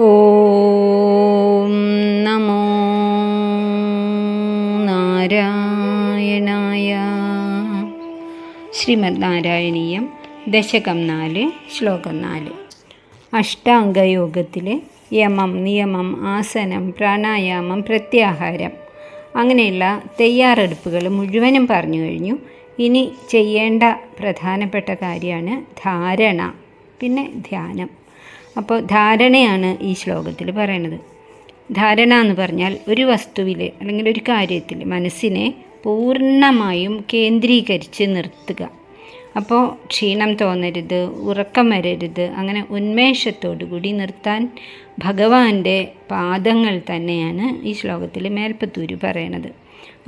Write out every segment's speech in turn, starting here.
ഓം നമോ നാരായണായ. ശ്രീമദ് നാരായണീയം ദശകം നാല് ശ്ലോകം നാല്. അഷ്ടാംഗയോഗത്തിലെ യമം നിയമം ആസനം പ്രാണായാമം പ്രത്യാഹാരം അങ്ങനെയുള്ള തയ്യാറെടുപ്പുകൾ മുഴുവനും പറഞ്ഞു കഴിഞ്ഞു. ഇനി ചെയ്യേണ്ട പ്രധാനപ്പെട്ട കാര്യമാണ് ധാരണ പിന്നെ ധ്യാനം. അപ്പോൾ ധാരണയാണ് ഈ ശ്ലോകത്തിൽ പറയണത്. ധാരണ എന്ന് പറഞ്ഞാൽ ഒരു വസ്തുവിൽ അല്ലെങ്കിൽ ഒരു കാര്യത്തിൽ മനസ്സിനെ പൂർണമായും കേന്ദ്രീകരിച്ച് നിർത്തുക. അപ്പോൾ ക്ഷീണം തോന്നരുത് ഉറക്കം വരരുത് അങ്ങനെ ഉന്മേഷത്തോടു കൂടി നിർത്താൻ ഭഗവാന്റെ പാദങ്ങൾ തന്നെയാണ് ഈ ശ്ലോകത്തിൽ മേൽപ്പത്തൂര് പറയണത്.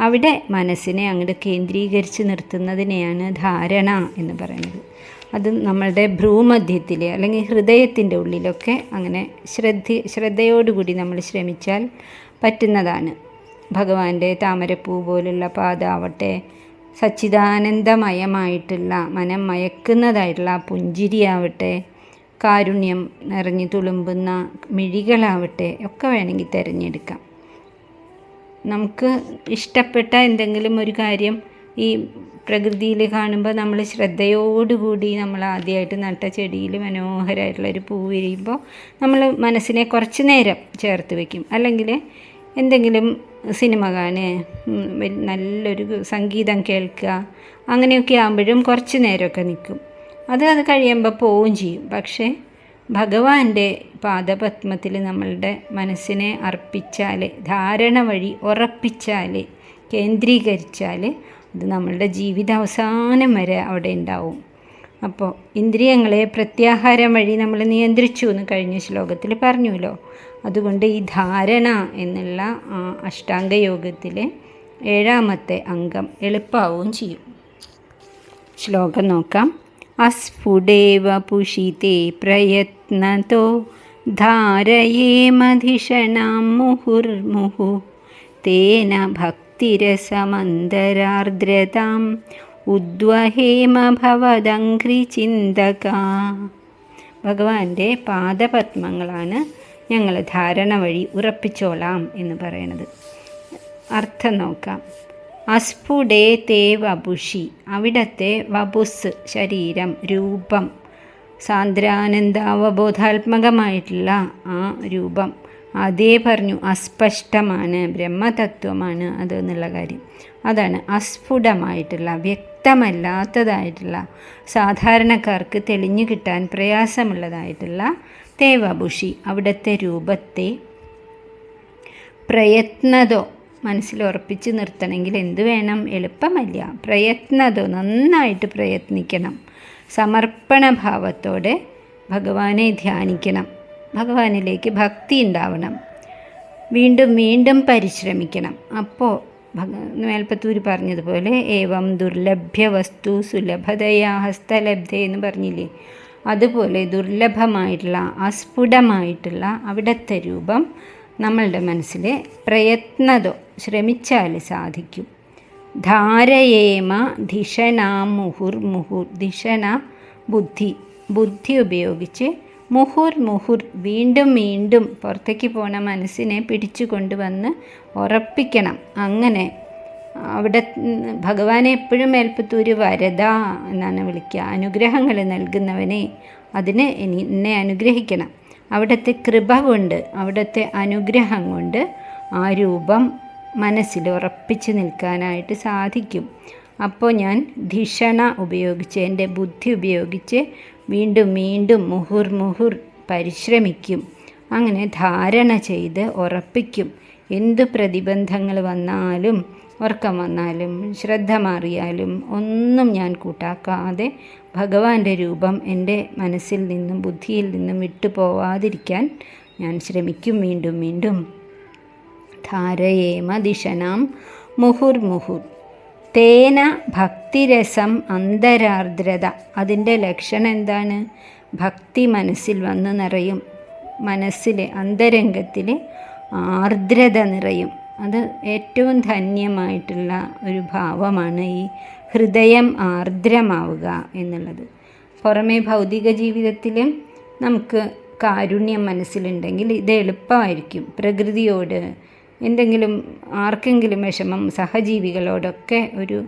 അവിടെ മനസ്സിനെ അങ്ങോട്ട് കേന്ദ്രീകരിച്ച് നിർത്തുന്നതിനെയാണ് ധാരണ എന്ന് പറയുന്നത് അത് നമ്മളുടെ ഭ്രൂമധ്യത്തിൽ അല്ലെങ്കിൽ ഹൃദയത്തിന്റെ ഉള്ളിലൊക്കെ അങ്ങനെ ശ്രദ്ധ ശ്രദ്ധയോടുകൂടി നമ്മൾ ശ്രമിച്ചാൽ പറ്റുന്നതാണ്. ഭഗവാന്റെ താമരപ്പൂ പോലുള്ള പാതാവട്ടെ സച്ചിദാനന്ദമയമായിട്ടുള്ള മനം മയക്കുന്നതായിട്ടുള്ള പുഞ്ചിരിയാവട്ടെ കാരുണ്യം നിറഞ്ഞു തുളുമ്പുന്ന മിഴികളാവട്ടെ ഒക്കെ വേണമെങ്കിൽ തിരഞ്ഞെടുക്കാം. നമുക്ക് ഇഷ്ടപ്പെട്ട എന്തെങ്കിലും ഒരു കാര്യം ഈ പ്രകൃതിയിൽ കാണുമ്പോൾ നമ്മൾ ശ്രദ്ധയോടുകൂടി നമ്മൾ ആദ്യമായിട്ട് നട്ട ചെടിയിൽ മനോഹരമായിട്ടുള്ള ഒരു പൂ വിരിയുമ്പോൾ നമ്മൾ മനസ്സിനെ കുറച്ച് നേരം ചേർത്ത് വയ്ക്കും അല്ലെങ്കിൽ എന്തെങ്കിലും സിനിമ കാണുക നല്ലൊരു സംഗീതം കേൾക്കുക അങ്ങനെയൊക്കെ ആകുമ്പോഴും കുറച്ച് നേരമൊക്കെ നിൽക്കും അത് അത് കഴിയുമ്പോൾ പോവുകയും ചെയ്യും. പക്ഷേ ഭഗവാന്റെ പാദപത്മത്തിൽ നമ്മളുടെ മനസ്സിനെ അർപ്പിച്ചാൽ ധാരണ വഴി ഉറപ്പിച്ചാൽ കേന്ദ്രീകരിച്ചാൽ അത് നമ്മളുടെ ജീവിതാവസാനം വരെ അവിടെ ഉണ്ടാവും. അപ്പോൾ ഇന്ദ്രിയങ്ങളെ പ്രത്യാഹാരം വഴി നമ്മൾ നിയന്ത്രിച്ചു എന്ന് കഴിഞ്ഞ ശ്ലോകത്തിൽ പറഞ്ഞുല്ലോ അതുകൊണ്ട് ഈ ധാരണ എന്നുള്ള ആ അഷ്ടാംഗയോഗത്തിലെ ഏഴാമത്തെ അംഗം എളുപ്പമാവുകയും ചെയ്യും. ശ്ലോകം നോക്കാം. അസ്ഫുടേവ പുഷിതേ പ്രയത്നതോ ധാരയേമധിഷണാം മുഹുർമുഹു. തേന ഭക്തിരസമന്തരാർദ്രതാം ഉദ്വഹേമ ഭവദംഘ്രിചിന്തക ഭഗവാന്റെ പാദപത്മങ്ങളാണ് ഞങ്ങൾ ധാരണ വഴി ഉറപ്പിച്ചോളാം എന്ന് പറയുന്നത് അർത്ഥം നോക്കാം. അസ്ഫുടേ തേ വപുഷി അവിടത്തെ വപുസ് ശരീരം രൂപം സാന്ദ്രാനന്ദാവബോധാത്മകമായിട്ടുള്ള ആ രൂപം. അതേ പറഞ്ഞു അസ്പഷ്ടമാണ് ബ്രഹ്മതത്വമാണ് അത് എന്നുള്ള കാര്യം. അതാണ് അസ്ഫുടമായിട്ടുള്ള വ്യക്തമല്ലാത്തതായിട്ടുള്ള സാധാരണക്കാർക്ക് തെളിഞ്ഞു കിട്ടാൻ പ്രയാസമുള്ളതായിട്ടുള്ള തേവഭുഷി അവിടുത്തെ രൂപത്തെ പ്രയത്നതോ മനസ്സിൽ ഉറപ്പിച്ച് നിർത്തണമെങ്കിൽ എന്ത് വേണം? എളുപ്പമല്ല. പ്രയത്നതോ നന്നായിട്ട് പ്രയത്നിക്കണം. സമർപ്പണഭാവത്തോടെ ഭഗവാനെ ധ്യാനിക്കണം. ഭഗവാനിലേക്ക് ഭക്തി ഉണ്ടാവണം. വീണ്ടും വീണ്ടും പരിശ്രമിക്കണം. അപ്പോൾ ഭഗ മേൽപ്പത്തൂര് പറഞ്ഞതുപോലെ ഏവം ദുർലഭ്യ വസ്തു സുലഭതയാ ഹസ്തലബ്ധ എന്ന് പറഞ്ഞില്ലേ? അതുപോലെ ദുർലഭമായിട്ടുള്ള അസ്ഫുടമായിട്ടുള്ള അവിടുത്തെ രൂപം നമ്മളുടെ മനസ്സിൽ പ്രയത്നതോ ശ്രമിച്ചാൽ സാധിക്കും. ധാരയേമ ധിഷണ മുഹുർ മുഹുർ ധിഷണ ബുദ്ധി. ബുദ്ധി ഉപയോഗിച്ച് മുഹുർ മുഹുർ വീണ്ടും വീണ്ടും പുറത്തേക്ക് പോണ മനസ്സിനെ പിടിച്ചു കൊണ്ടുവന്ന് ഉറപ്പിക്കണം. അങ്ങനെ അവിടെ ഭഗവാനെ എപ്പോഴും മേൽപ്പത്തൂര് വരദ എന്നാണ് വിളിക്കുക. അനുഗ്രഹങ്ങൾ നൽകുന്നവനെ അതിന് എന്നെ അനുഗ്രഹിക്കണം. അവിടുത്തെ കൃപ കൊണ്ട് അവിടുത്തെ അനുഗ്രഹം കൊണ്ട് ആ രൂപം മനസ്സിൽ ഉറപ്പിച്ച് നിൽക്കാനായിട്ട് സാധിക്കും. അപ്പോൾ ഞാൻ ധിഷണ ഉപയോഗിച്ച് എന്റെ ബുദ്ധി ഉപയോഗിച്ച് വീണ്ടും വീണ്ടും മുഹുർ മുഹുർ പരിശ്രമിക്കും. അങ്ങനെ ധാരണ ചെയ്ത് ഉറപ്പിക്കും. എന്ത് പ്രതിബന്ധങ്ങൾ വന്നാലും ഉറക്കം വന്നാലും ശ്രദ്ധ മാറിയാലും ഒന്നും ഞാൻ കൂട്ടാക്കാതെ ഭഗവാന്റെ രൂപം എന്റെ മനസ്സിൽ നിന്നും ബുദ്ധിയിൽ നിന്നും വിട്ടു പോവാതിരിക്കാൻ ഞാൻ ശ്രമിക്കും വീണ്ടും വീണ്ടും. ധാരയേമ ദിശനാം മുഹുർ മുഹുർ. തേന ഭക്തിരസം അന്തരാർദ്രത. അതിന്റെ ലക്ഷണം എന്താണ്? ഭക്തി മനസ്സിൽ വന്ന് നിറയും. മനസ്സിലെ അന്തരംഗത്തിൽ ആർദ്രത നിറയും. അത് ഏറ്റവും ധന്യമായിട്ടുള്ള ഒരു ഭാവമാണ് ഈ ഹൃദയം ആർദ്രമാവുക എന്നുള്ളത്. പുറമേ ഭൗതിക ജീവിതത്തിൽ നമുക്ക് കാരുണ്യം മനസ്സിലുണ്ടെങ്കിൽ ഇത് എളുപ്പമായിരിക്കും. പ്രകൃതിയോട് എന്തെങ്കിലും ആർക്കെങ്കിലും വിഷമം സഹജീവികളോടൊക്കെ ഒരു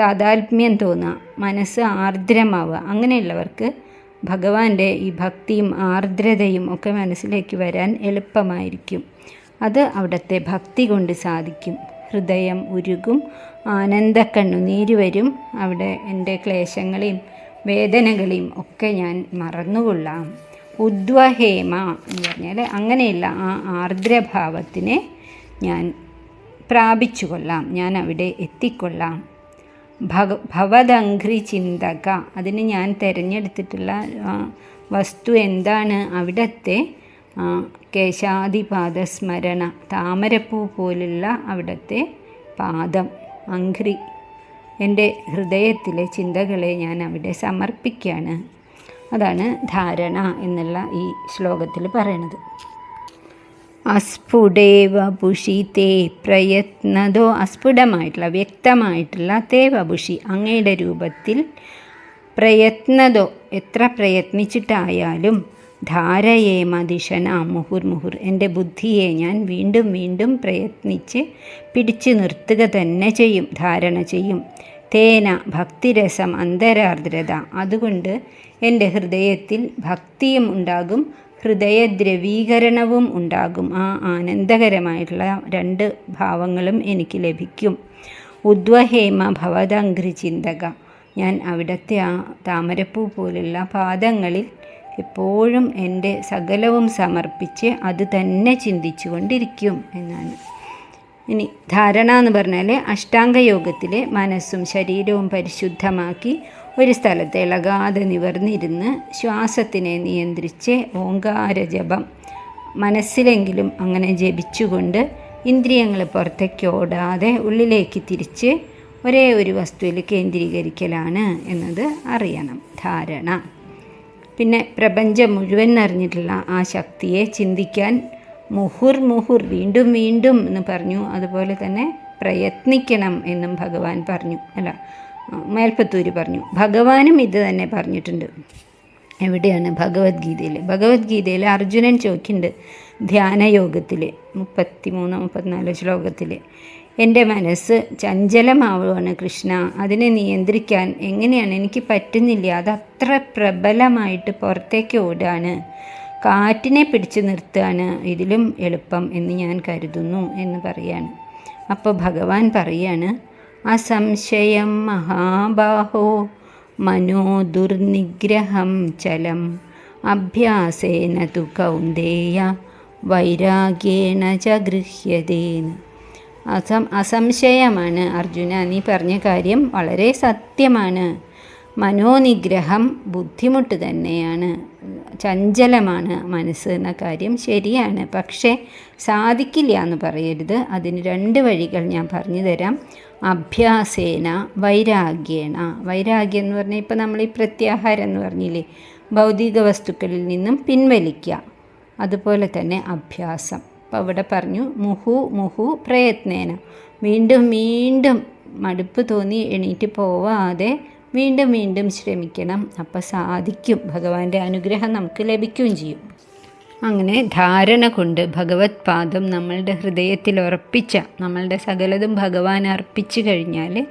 താതാത്മ്യം തോന്നുക മനസ്സ് ആർദ്രമാവുക അങ്ങനെയുള്ളവർക്ക് ഭഗവാന്റെ ഈ ഭക്തിയും ആർദ്രതയും ഒക്കെ മനസ്സിലേക്ക് വരാൻ എളുപ്പമായിരിക്കും. അത് അവിടുത്തെ ഭക്തി കൊണ്ട് സാധിക്കും. ഹൃദയം ഉരുകും ആനന്ദക്കണ്ണുനീര് വരും. അവിടെ എന്റെ ക്ലേശങ്ങളെയും വേദനകളെയും ഒക്കെ ഞാൻ മറന്നുകൊള്ളാം. ഉദ്വഹേമ എന്ന് പറഞ്ഞാൽ അങ്ങനെയുള്ള ആ ആർദ്രഭാവത്തിനെ ഞാൻ പ്രാപിച്ചു കൊള്ളാം ഞാൻ അവിടെ എത്തിക്കൊള്ളാം. ഭഗ ഭവദംഘ്രി ചിന്തക അതിന് ഞാൻ തിരഞ്ഞെടുത്തിട്ടുള്ള വസ്തു എന്താണ്? അവിടത്തെ കേശാദിപാദസ്മരണ സ്മരണ താമരപ്പൂ പോലുള്ള അവിടത്തെ പാദം അങ്ക്രി എന്റെ ഹൃദയത്തിലെ ചിന്തകളെ ഞാൻ അവിടെ സമർപ്പിക്കുകയാണ്. അതാണ് ധാരണ എന്നുള്ള ഈ ശ്ലോകത്തിൽ പറയണത്. അസ്ഫുടേവ പുഷി തേ പ്രയത്നതോ അസ്ഫുടമായിട്ടുള്ള വ്യക്തമായിട്ടുള്ള തേ വപുഷി അങ്ങയുടെ രൂപത്തിൽ പ്രയത്നതോ എത്ര പ്രയത്നിച്ചിട്ടായാലും ധാരയേ മതിഷന മുഹുർ മുഹുർ എന്റെ ബുദ്ധിയെ ഞാൻ വീണ്ടും വീണ്ടും പ്രയത്നിച്ച് പിടിച്ചു നിർത്തുക തന്നെ ചെയ്യും ധാരണ ചെയ്യും. തേന ഭക്തിരസം അന്തരാർദ്രത. അതുകൊണ്ട് എന്റെ ഹൃദയത്തിൽ ഭക്തിയും ഉണ്ടാകും ഹൃദയദ്രവീകരണവും ഉണ്ടാകും. ആ ആനന്ദകരമായിട്ടുള്ള രണ്ട് ഭാവങ്ങളും എനിക്ക് ലഭിക്കും. ഉദ്വഹേമ ഭവതംഘ്രി ചിന്തക. ഞാൻ അവിടുത്തെ ആ താമരപ്പൂ പോലുള്ള പാദങ്ങളിൽ എപ്പോഴും എന്റെ സകലവും സമർപ്പിച്ച് അത് തന്നെ ചിന്തിച്ചു കൊണ്ടിരിക്കും എന്നാണ്. ഇനി ധാരണ എന്ന് പറഞ്ഞാൽ അഷ്ടാംഗയോഗത്തിൽ മനസ്സും ശരീരവും പരിശുദ്ധമാക്കി ഒരു സ്ഥലത്ത് ഇളകാതെ നിവർന്നിരുന്ന് ശ്വാസത്തിനെ നിയന്ത്രിച്ച് ഓങ്കാര ജപം മനസ്സിലെങ്കിലും അങ്ങനെ ജപിച്ചുകൊണ്ട് ഇന്ദ്രിയങ്ങൾ പുറത്തേക്ക് ഓടാതെ ഉള്ളിലേക്ക് തിരിച്ച് ഒരേ ഒരു വസ്തുവിൽ കേന്ദ്രീകരിക്കലാണ് എന്നത് അറിയണം. ധാരണ. പിന്നെ പ്രപഞ്ചം മുഴുവൻ നിറഞ്ഞിട്ടുള്ള ആ ശക്തിയെ ചിന്തിക്കാൻ മുഹുർ മുഹുർ വീണ്ടും വീണ്ടും എന്ന് പറഞ്ഞു. അതുപോലെ തന്നെ പ്രയത്നിക്കണം എന്നും ഭഗവാൻ പറഞ്ഞു അല്ല മേൽപ്പത്തൂര് പറഞ്ഞു. ഭഗവാനും ഇത് തന്നെ പറഞ്ഞിട്ടുണ്ട്. എവിടെയാണ് ഭഗവത്ഗീതയിൽ ഭഗവത്ഗീതയിൽ അർജുനൻ ചോദിക്കുന്നുണ്ട് ധ്യാനയോഗത്തിൽ മുപ്പത്തി മൂന്ന് മുപ്പത്തിനാല് ശ്ലോകത്തിൽ എന്റെ മനസ്സ് ചഞ്ചലമാവുകയാണ് കൃഷ്ണ. അതിനെ നിയന്ത്രിക്കാൻ എങ്ങനെയാണ്? എനിക്ക് പറ്റുന്നില്ല. അത് അത്ര പ്രബലമായിട്ട് പുറത്തേക്ക് ഓടുകയാണ് കാറ്റിനെ പിടിച്ചു നിർത്തുകയാണ് ഇതിലും എളുപ്പം എന്ന് ഞാൻ കരുതുന്നു എന്ന് പറയാണ്. അപ്പോൾ ഭഗവാൻ പറയാണ് അസംശയം മഹാബാഹോ മനോ ദുർനിഗ്രഹം ചലം. അഭ്യാസേന തു കൗന്ദേയ വൈരാഗ്യേണ ച അസം അസംശയമാണ് അർജുന നീ പറഞ്ഞ കാര്യം വളരെ സത്യമാണ്. മനോനിഗ്രഹം ബുദ്ധിമുട്ട് തന്നെയാണ്. ചഞ്ചലമാണ് മനസ്സ് എന്ന കാര്യം ശരിയാണ്. പക്ഷേ സാധിക്കില്ല എന്ന് പറയരുത്. അതിന് രണ്ട് വഴികൾ ഞാൻ പറഞ്ഞു തരാം. അഭ്യാസേന വൈരാഗ്യേണ വൈരാഗ്യം എന്ന് പറഞ്ഞാൽ ഇപ്പോൾ നമ്മൾ ഈ പ്രത്യാഹാരം എന്ന് പറഞ്ഞില്ലേ ഭൗതിക വസ്തുക്കളിൽ നിന്നും പിൻവലിക്കുക. അതുപോലെ തന്നെ അഭ്യാസം. അപ്പോൾ അവിടെ പറഞ്ഞു മുഹു മുഹു പ്രയത്നേന. വീണ്ടും വീണ്ടും മടുപ്പ് തോന്നി എണീറ്റ് പോവാതെ വീണ്ടും വീണ്ടും ശ്രമിക്കണം. അപ്പോൾ സാധിക്കും. ഭഗവാന്റെ അനുഗ്രഹം നമുക്ക് ലഭിക്കുകയും ചെയ്യും. അങ്ങനെ ധാരണ കൊണ്ട് ഭഗവത് പാദം നമ്മളുടെ ഹൃദയത്തിൽ ഉറപ്പിച്ച നമ്മളുടെ സകലതും ഭഗവാൻ അർപ്പിച്ചു കഴിഞ്ഞാൽ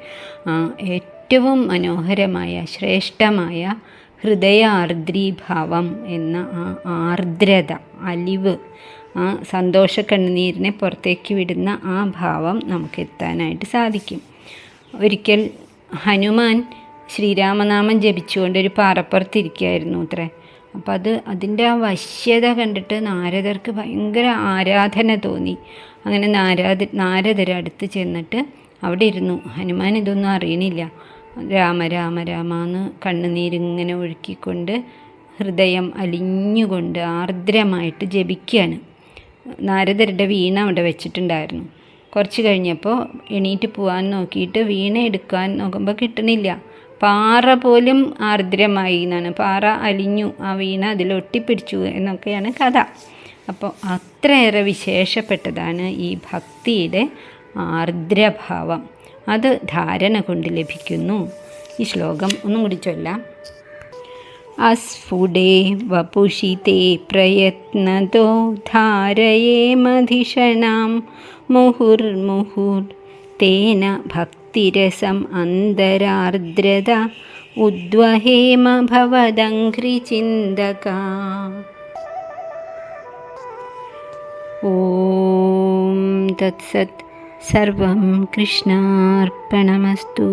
ഏറ്റവും മനോഹരമായ ശ്രേഷ്ഠമായ ഹൃദയാർദ്രീഭാവം എന്ന ആ ആർദ്രത അലിവ് ആ സന്തോഷ കണ്ണുനീരിനെ പുറത്തേക്ക് വിടുന്ന ആ ഭാവം നമുക്കെത്താനായിട്ട് സാധിക്കും. ഒരിക്കൽ ഹനുമാൻ ശ്രീരാമനാമം ജപിച്ചുകൊണ്ട് ഒരു പാറപ്പുറത്തിരിക്കുകയായിരുന്നു അത്രേ. അപ്പം അത് അതിന്റെ ആ വശ്യത കണ്ടിട്ട് നാരദർക്ക് ഭയങ്കര ആരാധന തോന്നി. അങ്ങനെ നാരാദ നാരദർ അടുത്ത് ചെന്നിട്ട് അവിടെ ഇരുന്നു. ഹനുമാൻ ഇതൊന്നും അറിയണില്ല. രാമ രാമ രാമ എന്ന് കണ്ണുനീരിങ്ങനെ ഒഴുക്കിക്കൊണ്ട് ഹൃദയം അലിഞ്ഞുകൊണ്ട് ആർദ്രമായിട്ട് ജപിക്കുകയാണ്. നാരദരുടെ വീണ അവിടെ വെച്ചിട്ടുണ്ടായിരുന്നു. കുറച്ച് കഴിഞ്ഞപ്പോൾ എണീറ്റ് പോകാൻ നോക്കിയിട്ട് വീണ എടുക്കാൻ നോക്കുമ്പോൾ കിട്ടണില്ല. പാറ പോലും ആർദ്രമായി എന്നാണ് പാറ അലിഞ്ഞു ആ വീണ അതിൽ ഒട്ടിപ്പിടിച്ചു എന്നൊക്കെയാണ് കഥ. അപ്പോൾ അത്രയേറെ വിശേഷപ്പെട്ടതാണ് ഈ ഭക്തിയുടെ ആർദ്രഭാവം. അത് ധാരണ കൊണ്ട് ലഭിക്കുന്നു. ഈ ശ്ലോകം ഒന്നും കൂടി ചൊല്ലാം. അസ്ഫുടേ വപുഷിതേ പ്രയത്നതോ ധാരയേമധിഷണാം മുഹുർമുഹുർ തേന ഭക്തി भक्तिरसम् अन्तरार्द्रता उद्वहेम भवदङ्घ्रिचिन्तका ॐ तत्सत् सर्वं कृष्णार्पणमस्तु